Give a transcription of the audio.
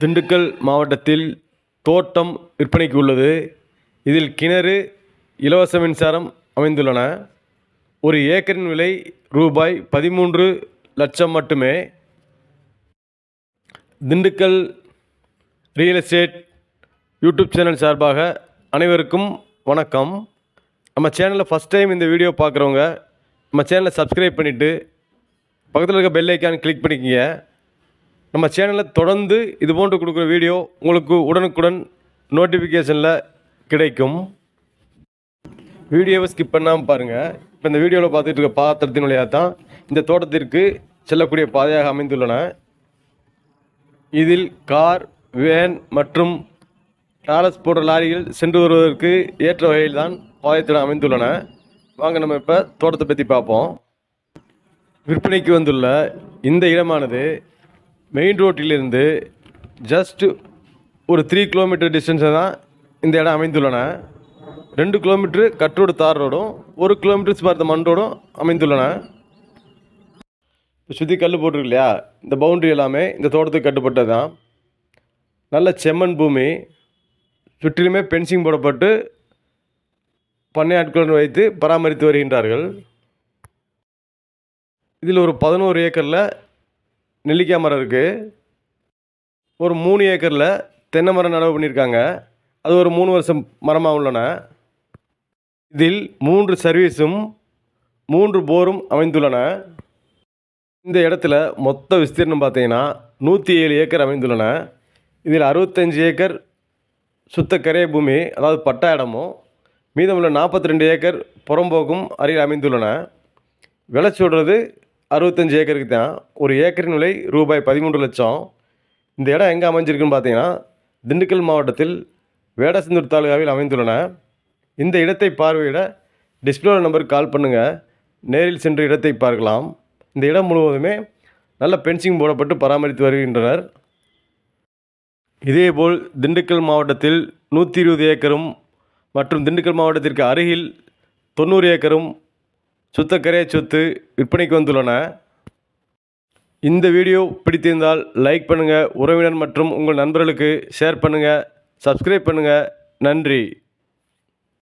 திண்டுக்கல் மாவட்டத்தில் தோட்டம் விற்பனைக்கு உள்ளது. இதில் கிணறு இலவச மின்சாரம் அமைந்துள்ளன. ஒரு ஏக்கரின் விலை ரூபாய் பதிமூன்று லட்சம் மட்டுமே. Dindigul real estate YouTube channel சார்பாக அனைவருக்கும் வணக்கம். நம்ம சேனலில் ஃபஸ்ட் டைம் இந்த வீடியோ பார்க்குறவங்க நம்ம சேனலை சப்ஸ்கிரைப் பண்ணிவிட்டு பக்கத்தில் இருக்க பெல் ஐக்கான் கிளிக் பண்ணிக்கங்க. நம்ம சேனலில் தொடர்ந்து இது போன்று கொடுக்குற வீடியோ உங்களுக்கு உடனுக்குடன் நோட்டிஃபிகேஷனில் கிடைக்கும். வீடியோவை ஸ்கிப் பண்ணாமல் பாருங்கள் இப்போ இந்த வீடியோவில் பார்த்துட்டு இருக்க பாத்திரத்தின் வழியாக தான் இந்த தோட்டத்திற்கு செல்லக்கூடிய பாதையாக அமைந்துள்ளன. இதில் கார் வேன் மற்றும் டாரஸ் போன்ற லாரிகள் சென்று வருவதற்கு ஏற்ற வகையில் தான் பாதைத்திடம் அமைந்துள்ளன. வாங்க நம்ம இப்போ தோட்டத்தை பற்றி பார்ப்போம். விற்பனைக்கு வந்துள்ள இந்த இடமானது மெயின் ரோட்டிலிருந்து ஜஸ்ட்டு ஒரு த்ரீ கிலோமீட்டர் டிஸ்டன்ஸை தான் இந்த இடம் அமைந்துள்ளன. ரெண்டு கிலோமீட்ரு கட்ரோடு தார் ரோடும் ஒரு கிலோமீட்டர் சுமார் மண் ரோடும் அமைந்துள்ளன. இப்போ சுற்றி கல் போட்டிருக்கு இல்லையா? இந்த பவுண்ட்ரி எல்லாமே இந்த தோட்டத்துக்கு கட்டுப்பட்டது தான். நல்ல செம்மண் பூமி சுற்றிலுமே பென்சிங் போடப்பட்டு பண்ணை ஆட்களுடன் வைத்து பராமரித்து வருகின்றார்கள். இதில் ஒரு பதினோரு ஏக்கரில் நெல்லிக்காய் மரம் இருக்குது ஒரு மூணு ஏக்கரில் தென்னை மரம் நடவு பண்ணியிருக்காங்க அது ஒரு மூணு வருஷம் மரமாக உள்ளன. இதில் மூன்று சர்வீஸும் மூன்று போரும் அமைந்துள்ளன. இந்த இடத்துல மொத்த விஸ்தீர்ணம் பார்த்தீங்கன்னா நூற்றி ஏழு ஏக்கர் அமைந்துள்ளன. இதில் அறுபத்தஞ்சு ஏக்கர் சுத்த கரைய பூமி அதாவது பட்டா இடமும் மீதமுள்ள நாற்பத்தி ரெண்டு ஏக்கர் புறம்போக்கும் அருகில் அமைந்துள்ளன. விலை சொல்கிறது அறுபத்தஞ்சு ஏக்கருக்கு தான் ஒரு ஏக்கரின் விலை ரூபாய் பதிமூன்று லட்சம். இந்த இடம் எங்கே அமைஞ்சிருக்குன்னு பார்த்தீங்கன்னா திண்டுக்கல் மாவட்டத்தில் வேடசந்தூர் தாலுகாவில் அமைந்துள்ளன. இந்த இடத்தை பார்வையிட டிஸ்பிளோர் நம்பருக்கு கால் பண்ணுங்கள் நேரில் சென்று இடத்தை பார்க்கலாம். இந்த இடம் முழுவதுமே நல்ல பென்சிங் போடப்பட்டு பராமரித்து வருகின்றனர். இதேபோல் திண்டுக்கல் மாவட்டத்தில் நூற்றி இருபது ஏக்கரும் மற்றும் திண்டுக்கல் மாவட்டத்திற்கு அருகில் தொண்ணூறு ஏக்கரும் சுத்தக்கரைய சொத்து விற்பனைக்கு வந்துள்ளன. இந்த வீடியோ பிடித்திருந்தால் லைக் பண்ணுங்கள் உறவினர் மற்றும் உங்கள் நண்பர்களுக்கு ஷேர் பண்ணுங்கள் சப்ஸ்கிரைப் பண்ணுங்கள் நன்றி.